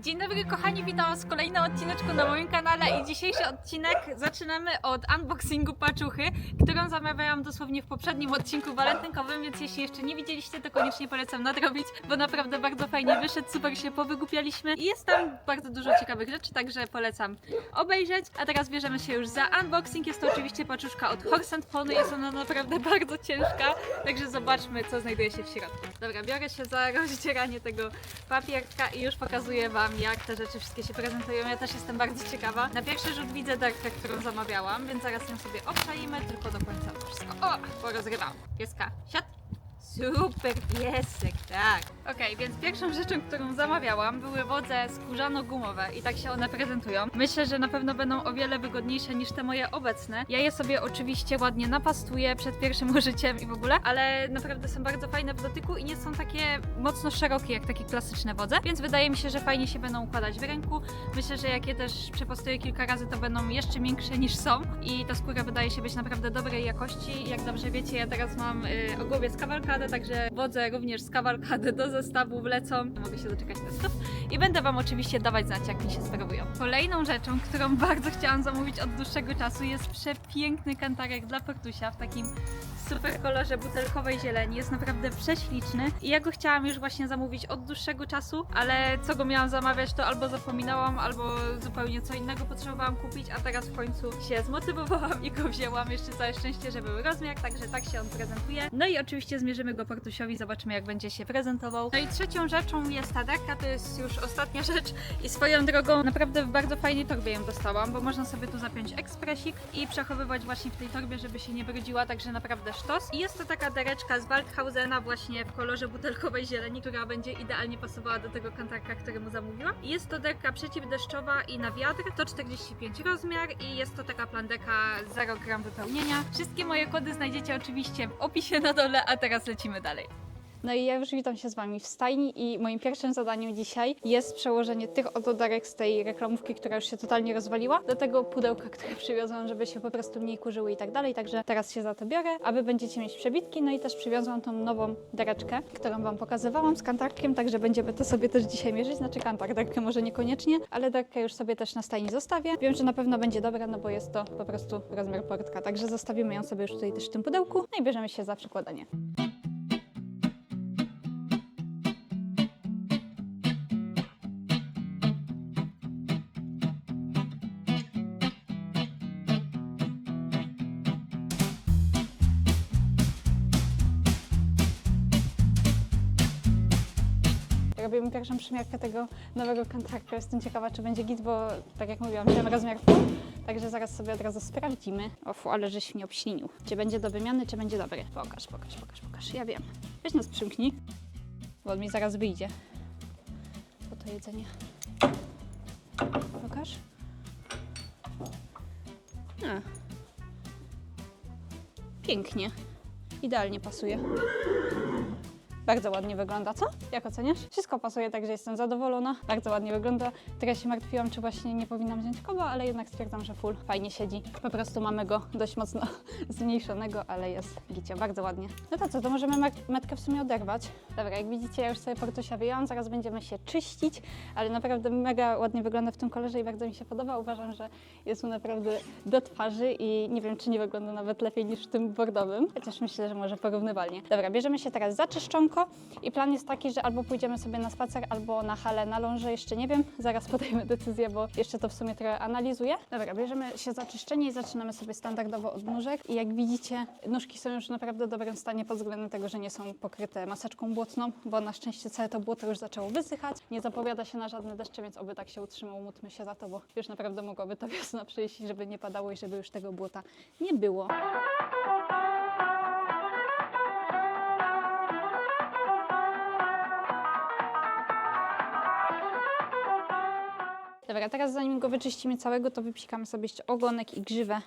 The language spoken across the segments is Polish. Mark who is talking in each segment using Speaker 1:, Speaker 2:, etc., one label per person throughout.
Speaker 1: Dzień dobry kochani, witam was w kolejnym odcineczku na moim kanale i dzisiejszy odcinek zaczynamy od unboxingu paczuchy, którą zamawiałam dosłownie w poprzednim odcinku walentynkowym, więc jeśli jeszcze nie widzieliście, to koniecznie polecam nadrobić, bo naprawdę bardzo fajnie wyszedł, super się powygłupialiśmy i jest tam bardzo dużo ciekawych rzeczy, także polecam obejrzeć. A teraz bierzemy się już za unboxing, jest to oczywiście paczuszka od Horse Pony, jest ona naprawdę bardzo ciężka, także zobaczmy co znajduje się w środku. Dobra, biorę się za rozdzieranie tego papierka i już pokazuję Wam, jak te rzeczy wszystkie się prezentują. Ja też jestem bardzo ciekawa. Na pierwszy rzut widzę derkę, którą zamawiałam, więc zaraz ją sobie obczajmy, tylko do końca wszystko. O, porozrywam. Pieska, siad. Super piesek, tak. Okej, więc pierwszą rzeczą, którą zamawiałam, były wodze skórzano-gumowe i tak się one prezentują. Myślę, że na pewno będą o wiele wygodniejsze niż te moje obecne. Ja je sobie oczywiście ładnie napastuję przed pierwszym użyciem i w ogóle, ale naprawdę są bardzo fajne w dotyku i nie są takie mocno szerokie jak takie klasyczne wodze, więc wydaje mi się, że fajnie się będą układać w ręku. Myślę, że jak je też przepostuję kilka razy, to będą jeszcze miększe niż są i ta skóra wydaje się być naprawdę dobrej jakości. Jak dobrze wiecie, ja teraz mam y, ogłowie z także wodze również z kawalkady do zestawu wlecą. Mogę się doczekać testów i będę Wam oczywiście dawać znać, jak mi się sprawują. Kolejną rzeczą, którą bardzo chciałam zamówić od dłuższego czasu jest przepiękny kantarek dla Portusia w takim super kolorze butelkowej zieleni. Jest naprawdę prześliczny i ja go chciałam już właśnie zamówić od dłuższego czasu, ale co go miałam zamawiać, to albo zapominałam, albo zupełnie co innego potrzebowałam kupić, a teraz w końcu się zmotywowałam i go wzięłam. Jeszcze całe szczęście, że był rozmiar, także tak się on prezentuje. No i oczywiście zmierzymy go Portusiowi, zobaczymy jak będzie się prezentował. No i trzecią rzeczą jest ta deka, to jest już ostatnia rzecz i swoją drogą naprawdę w bardzo fajnej torbie ją dostałam, bo można sobie tu zapiąć ekspresik i przechowywać właśnie w tej torbie, żeby się nie brudziła, także naprawdę sztos. I jest to taka dereczka z Waldhausena właśnie w kolorze butelkowej zieleni, która będzie idealnie pasowała do tego kantarka, któremu zamówiłam. Jest to derka przeciwdeszczowa i na wiatr, to 45 rozmiar i jest to taka plandeka 0 gram wypełnienia. Wszystkie moje kody znajdziecie oczywiście w opisie na dole, a teraz lecimy dalej. No i ja już witam się z Wami w stajni i moim pierwszym zadaniem dzisiaj jest przełożenie tych oto darek z tej reklamówki, która już się totalnie rozwaliła, do tego pudełka, które przywiozłam, żeby się po prostu mniej kurzyły i tak dalej, także teraz się za to biorę, a Wy będziecie mieć przebitki, no i też przywiozłam tą nową dareczkę, którą Wam pokazywałam z kantarkiem, także będziemy to sobie też dzisiaj mierzyć, znaczy kantark, darkę może niekoniecznie, ale darkę już sobie też na stajni zostawię. Wiem, że na pewno będzie dobra, no bo jest to po prostu rozmiar portka, także zostawimy ją sobie już tutaj też w tym pudełku, no i bierzemy się za przykładanie. Robimy pierwszą przymiarkę tego nowego kontraktu. Jestem ciekawa, czy będzie git, bo tak jak mówiłam, wziąłem rozmiar pół, także zaraz sobie od razu sprawdzimy. Ofu, ale żeś mnie obślinił. Czy będzie do wymiany, czy będzie dobry? Pokaż, pokaż, pokaż, pokaż. Ja wiem. Weź nas przymknij, bo on mi zaraz wyjdzie. Po to jedzenie. Pokaż. A. Pięknie. Idealnie pasuje. Bardzo ładnie wygląda, co? Jak oceniasz? Wszystko pasuje, także jestem zadowolona. Bardzo ładnie wygląda. Teraz się martwiłam, czy właśnie nie powinnam wziąć kogo, ale jednak stwierdzam, że full fajnie siedzi. Po prostu mamy go dość mocno zmniejszonego, ale jest gicie, bardzo ładnie. No to co, to możemy metkę w sumie oderwać. Dobra, jak widzicie, ja już sobie portusia wyjęłam, zaraz będziemy się czyścić, ale naprawdę mega ładnie wygląda w tym kolorze i bardzo mi się podoba. Uważam, że jest mu naprawdę do twarzy i nie wiem, czy nie wygląda nawet lepiej niż w tym bordowym, chociaż myślę, że może porównywalnie. Dobra, bierzemy się teraz za czyszczonko i plan jest taki, że albo pójdziemy sobie na spacer, albo na halę na ląże, jeszcze nie wiem. Zaraz podejmę decyzję, bo jeszcze to w sumie trochę analizuję. Dobra, bierzemy się za czyszczenie i zaczynamy sobie standardowo od nóżek. I jak widzicie, nóżki są już w naprawdę dobrym stanie pod względem tego, że nie są pokryte maseczką błotną, bo na szczęście całe to błoto już zaczęło wysychać. Nie zapowiada się na żadne deszcze, więc oby tak się utrzymał. Módlmy się za to, bo już naprawdę mogłaby ta wiosna przyjść, żeby nie padało i żeby już tego błota nie było. Dobra, teraz zanim go wyczyścimy całego, to wypsikamy sobie jeszcze ogonek i grzywę.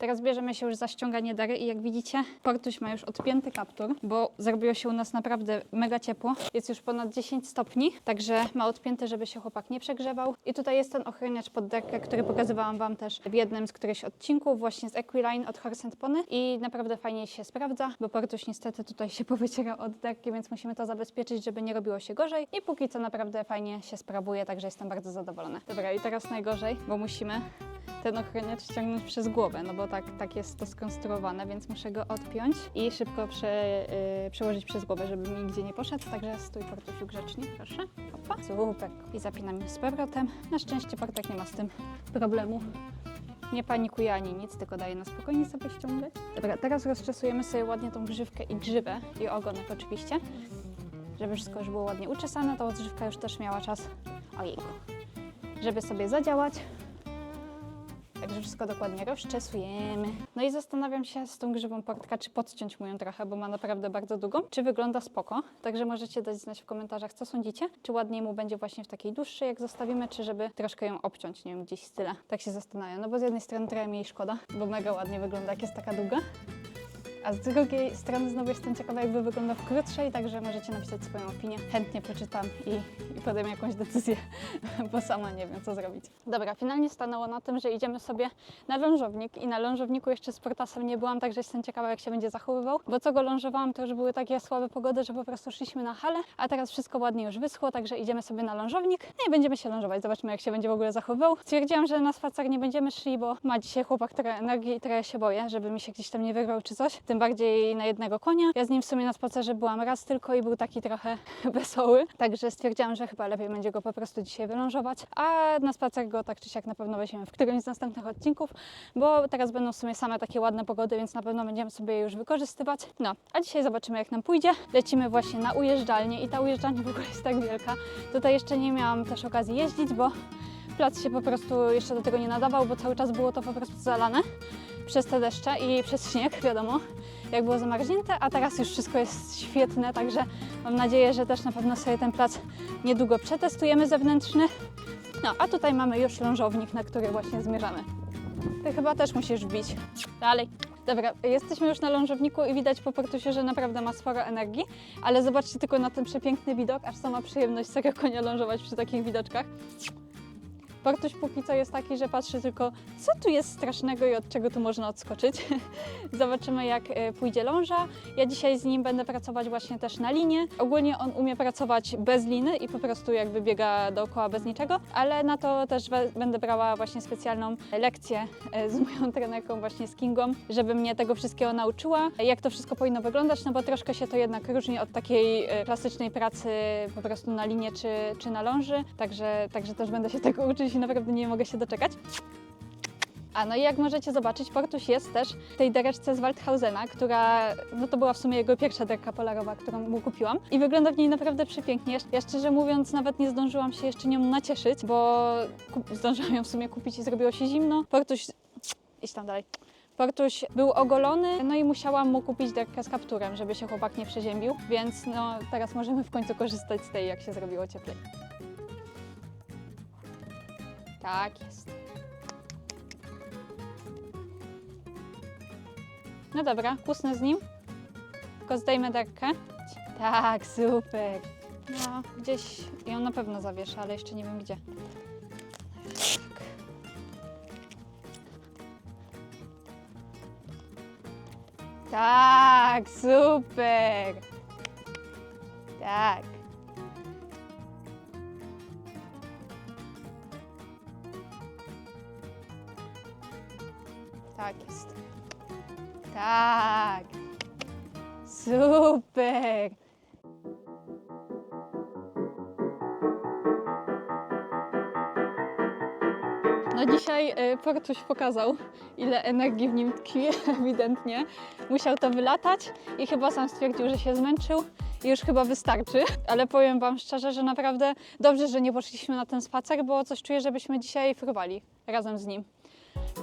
Speaker 1: Teraz bierzemy się już za ściąganie dary i jak widzicie, Portuś ma już odpięty kaptur, bo zrobiło się u nas naprawdę mega ciepło. Jest już ponad 10 stopni, także ma odpięty, żeby się chłopak nie przegrzewał. I tutaj jest ten ochraniacz pod derkę, który pokazywałam Wam też w jednym z którychś odcinków, właśnie z Equiline od Horse Pony i naprawdę fajnie się sprawdza, bo Portuś niestety tutaj się powycierał od derki, więc musimy to zabezpieczyć, żeby nie robiło się gorzej i póki co naprawdę fajnie się sprawuje, także jestem bardzo zadowolona. Dobra, i teraz najgorzej, bo musimy ten ochraniacz ściągnąć przez głowę, no bo tak, tak jest to skonstruowane, więc muszę go odpiąć i szybko prze, y, przełożyć przez głowę, żeby mi nigdzie nie poszedł. Także stój Portusiu grzecznie, proszę. Opa, super. I zapinam z powrotem. Na szczęście Portek nie ma z tym problemu. Nie panikuje ani nic, tylko daje na spokojnie sobie ściągać. Dobra, teraz rozczesujemy sobie ładnie tą grzywkę i grzywę i ogonek oczywiście, żeby wszystko już było ładnie uczesane. Ta odżywka już też miała czas, ojejku, żeby sobie zadziałać. Także wszystko dokładnie rozczesujemy. No i zastanawiam się z tą grzywą portka, czy podciąć mu ją trochę, bo ma naprawdę bardzo długą. Czy wygląda spoko? Także możecie dać znać w komentarzach, co sądzicie. Czy ładniej mu będzie właśnie w takiej dłuższej, jak zostawimy, czy żeby troszkę ją obciąć, nie wiem, gdzieś z tyle. Tak się zastanawiam. No bo z jednej strony trochę mi jej szkoda, bo mega ładnie wygląda, jak jest taka długa. A z drugiej strony znowu jestem ciekawa, jakby wyglądał w krótszej, także możecie napisać swoją opinię. Chętnie przeczytam i, i podejmę jakąś decyzję, bo sama nie wiem, co zrobić. Dobra, finalnie stanęło na tym, że idziemy sobie na lążownik i na lążowniku jeszcze z portasem nie byłam, także jestem ciekawa, jak się będzie zachowywał, bo co go lążowałam, to już były takie słabe pogody, że po prostu szliśmy na halę, a teraz wszystko ładnie już wyschło, także idziemy sobie na lążownik no i będziemy się lążować. Zobaczymy, jak się będzie w ogóle zachowywał. Stwierdziłam, że na spacer nie będziemy szli, bo ma dzisiaj chłopak trochę energii i trochę się boję, żeby mi się gdzieś tam nie wyrwał czy coś, tym bardziej na jednego konia. Ja z nim w sumie na spacerze byłam raz tylko i był taki trochę wesoły, także stwierdziłam, że chyba lepiej będzie go po prostu dzisiaj wylążować, a na spacer go tak czy siak na pewno weźmiemy w którymś z następnych odcinków, bo teraz będą w sumie same takie ładne pogody, więc na pewno będziemy sobie je już wykorzystywać. No, a dzisiaj zobaczymy jak nam pójdzie. Lecimy właśnie na ujeżdżalnię i ta ujeżdżalnia w ogóle jest tak wielka. Tutaj jeszcze nie miałam też okazji jeździć, bo plac się po prostu jeszcze do tego nie nadawał, bo cały czas było to po prostu zalane przez te deszcze i przez śnieg, wiadomo, jak było zamarznięte, a teraz już wszystko jest świetne, także mam nadzieję, że też na pewno sobie ten plac niedługo przetestujemy zewnętrzny. No, a tutaj mamy już lążownik, na który właśnie zmierzamy. Ty chyba też musisz wbić. Dalej. Dobra, jesteśmy już na lążowniku i widać po Portusie, że naprawdę ma sporo energii, ale zobaczcie tylko na ten przepiękny widok, aż sama przyjemność serio konia lążować przy takich widoczkach. Portuś póki co jest taki, że patrzy tylko, co tu jest strasznego i od czego tu można odskoczyć. Zobaczymy, jak e, pójdzie ląża. Ja dzisiaj z nim będę pracować właśnie też na linie. Ogólnie on umie pracować bez liny i po prostu jakby biega dookoła bez niczego, ale na to też będę brała właśnie specjalną lekcję e, z moją trenerką właśnie z Kingą, żeby mnie tego wszystkiego nauczyła, jak to wszystko powinno wyglądać, no bo troszkę się to jednak różni od takiej e, klasycznej pracy po prostu na linie czy, czy na ląży, także, także też będę się tego uczyć i naprawdę nie mogę się doczekać. A no i jak możecie zobaczyć, Portuś jest też w tej dereczce z Waldhausena, która, no to była w sumie jego pierwsza derka polarowa, którą mu kupiłam i wygląda w niej naprawdę przepięknie. Ja szczerze mówiąc nawet nie zdążyłam się jeszcze nią nacieszyć, bo zdążyłam ją w sumie kupić i zrobiło się zimno. Portuś, idź tam dalej. Portuś był ogolony, no i musiałam mu kupić derkę z kapturem, żeby się chłopak nie przeziębił, więc no teraz możemy w końcu korzystać z tej, jak się zrobiło cieplej. Tak jest. No dobra, kusnę z nim. Tylko zdejmę derkę. Tak, super. No, gdzieś ją na pewno zawieszę, ale jeszcze nie wiem gdzie. Tak. Tak, super. Tak. Tak jest. Tak. Super. No dzisiaj y, Portuś pokazał, ile energii w nim tkwi, ewidentnie. Musiał to wylatać i chyba sam stwierdził, że się zmęczył i już chyba wystarczy. Ale powiem Wam szczerze, że naprawdę dobrze, że nie poszliśmy na ten spacer, bo coś czuję, żebyśmy dzisiaj fruwali razem z nim.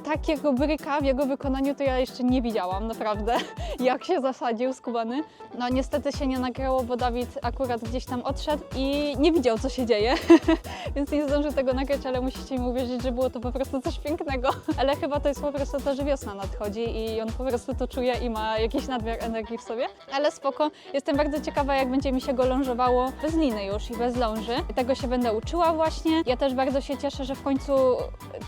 Speaker 1: Takiego bryka w jego wykonaniu to ja jeszcze nie widziałam, naprawdę, jak się zasadził skubany. No niestety się nie nagrało, bo Dawid akurat gdzieś tam odszedł i nie widział, co się dzieje, więc nie zdążył tego nagrać, ale musicie mi uwierzyć, że było to po prostu coś pięknego. Ale chyba to jest po prostu to, że wiosna nadchodzi i on po prostu to czuje i ma jakiś nadmiar energii w sobie. Ale spoko, jestem bardzo ciekawa, jak będzie mi się go lążowało bez liny już i bez ląży. Tego się będę uczyła właśnie. Ja też bardzo się cieszę, że w końcu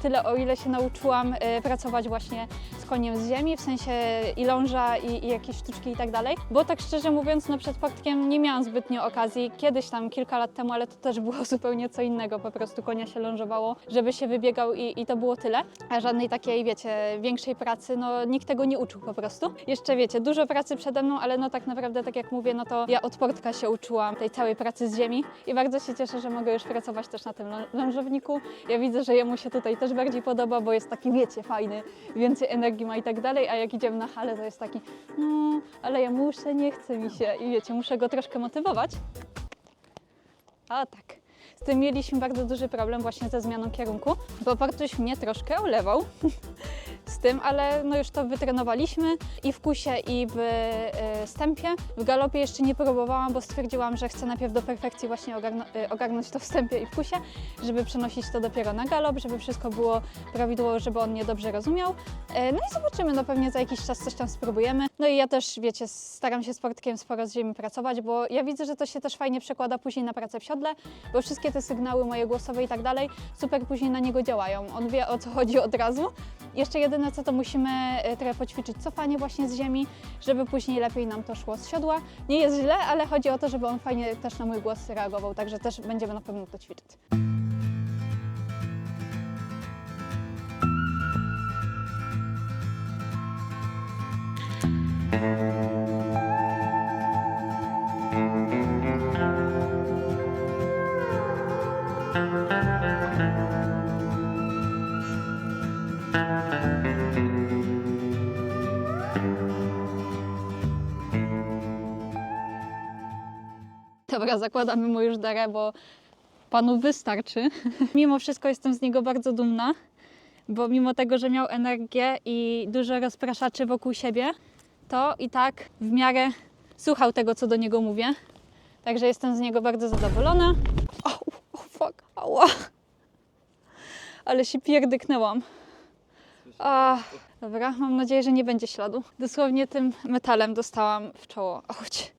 Speaker 1: tyle, o ile się nauczyłam y, pracować właśnie z koniem z ziemi, w sensie i ląża, i, i jakieś sztuczki i tak dalej. Bo tak szczerze mówiąc, no przed Portkiem nie miałam zbytnio okazji, kiedyś tam kilka lat temu, ale to też było zupełnie co innego, po prostu konia się lążowało, żeby się wybiegał i, i to było tyle. A żadnej takiej, wiecie, większej pracy, no nikt tego nie uczył po prostu. Jeszcze wiecie, dużo pracy przede mną, ale no tak naprawdę, tak jak mówię, no to ja od Portka się uczyłam tej całej pracy z ziemi i bardzo się cieszę, że mogę już pracować też na tym lą- lążowniku. Ja widzę, że jemu się tutaj też bardziej podoba, bo jest taki, wiecie, fajny, więcej energii ma i tak dalej, a jak idziemy na halę, to jest taki, no, ale ja muszę, nie chce mi się i wiecie, muszę go troszkę motywować. A tak. Z tym mieliśmy bardzo duży problem właśnie ze zmianą kierunku, bo Bartuś mnie troszkę ulewał z tym, ale no już to wytrenowaliśmy i w kusie i w e, stępie. W galopie jeszcze nie próbowałam, bo stwierdziłam, że chcę najpierw do perfekcji właśnie e, ogarnąć to w stępie i w kusie, żeby przenosić to dopiero na galop, żeby wszystko było prawidłowo, żeby on mnie dobrze rozumiał. E, no i zobaczymy, no pewnie za jakiś czas coś tam spróbujemy. No i ja też, wiecie, staram się z Portkiem sporo z ziemi pracować, bo ja widzę, że to się też fajnie przekłada później na pracę w siodle, bo wszystkie te sygnały moje głosowe i tak dalej super później na niego działają. On wie o co chodzi od razu. Jeszcze co to musimy e, trochę poćwiczyć cofanie właśnie z ziemi, żeby później lepiej nam to szło z siodła. Nie jest źle, ale chodzi o to, żeby on fajnie też na mój głos reagował, także też będziemy na pewno to ćwiczyć. Dobra, zakładamy mu już darę, bo panu wystarczy. Mimo wszystko jestem z niego bardzo dumna, bo mimo tego, że miał energię i dużo rozpraszaczy wokół siebie, to i tak w miarę słuchał tego, co do niego mówię. Także jestem z niego bardzo zadowolona. O, o fuck, ała. Ale się pierdyknęłam. A, dobra, mam nadzieję, że nie będzie śladu. Dosłownie tym metalem dostałam w czoło. Chodź.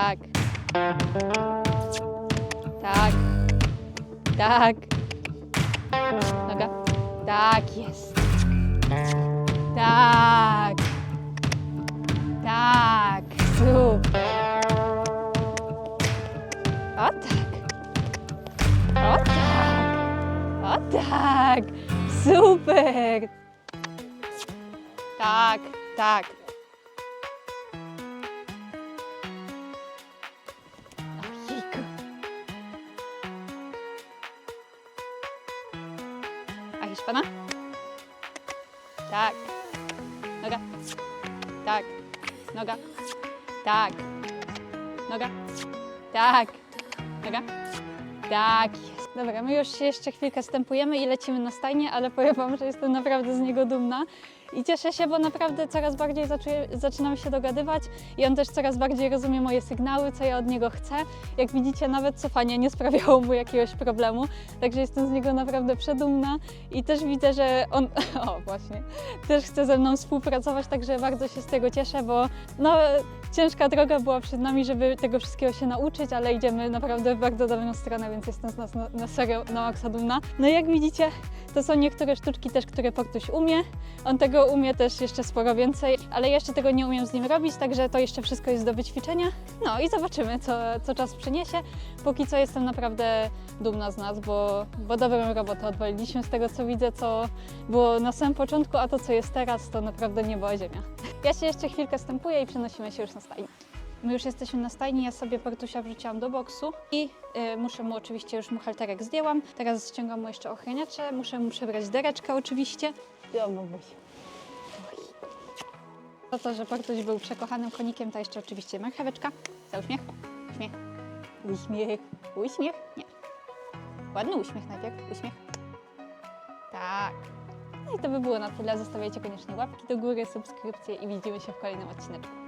Speaker 1: Tak. Tak. Tak. Noga. Tak jest. Tak. Tak. Super. O tak. O tak. O tak. Super. Tak, tak. A Hiszpana? Tak. Noga. Tak. Noga. Tak. Noga. Tak. Noga. Tak. Dobra, my już jeszcze chwilkę stępujemy i lecimy na stajnię, ale powiem Wam, że jestem naprawdę z niego dumna. I cieszę się, bo naprawdę coraz bardziej zaczuję, zaczynam się dogadywać i on też coraz bardziej rozumie moje sygnały, co ja od niego chcę. Jak widzicie, nawet cofanie nie sprawiało mu jakiegoś problemu, także jestem z niego naprawdę przedumna i też widzę, że on, o właśnie, też chce ze mną współpracować, także bardzo się z tego cieszę, bo no, ciężka droga była przed nami, żeby tego wszystkiego się nauczyć, ale idziemy naprawdę w bardzo dobrą stronę, więc jestem z nas na, na serio na maksa dumna. No i jak widzicie, to są niektóre sztuczki też, które Portuś umie. On tego umie też jeszcze sporo więcej, ale jeszcze tego nie umiem z nim robić, także to jeszcze wszystko jest do wyćwiczenia. No i zobaczymy, co, co czas przyniesie. Póki co jestem naprawdę dumna z nas, bo, bo dobrą robotę odwaliliśmy z tego, co widzę, co było na samym początku, a to, co jest teraz, to naprawdę nie była ziemia. Ja się jeszcze chwilkę stępuję i przenosimy się już na stajnię. My już jesteśmy na stajni, ja sobie Portusia wrzuciłam do boksu i y, muszę mu oczywiście już mu halterek zdjęłam. Teraz ściągam mu jeszcze ochraniacze, muszę mu przebrać dereczkę oczywiście. Ja mamuś. To to, że Bartuś był przekochanym konikiem, to jeszcze oczywiście marcheweczka. Za uśmiech. Uśmiech. Uśmiech. Uśmiech. Nie. Ładny uśmiech najpierw. Uśmiech. Tak. No i to by było na tyle. Zostawiajcie koniecznie łapki do góry, subskrypcje i widzimy się w kolejnym odcineczku.